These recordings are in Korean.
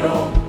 Cordero.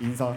인사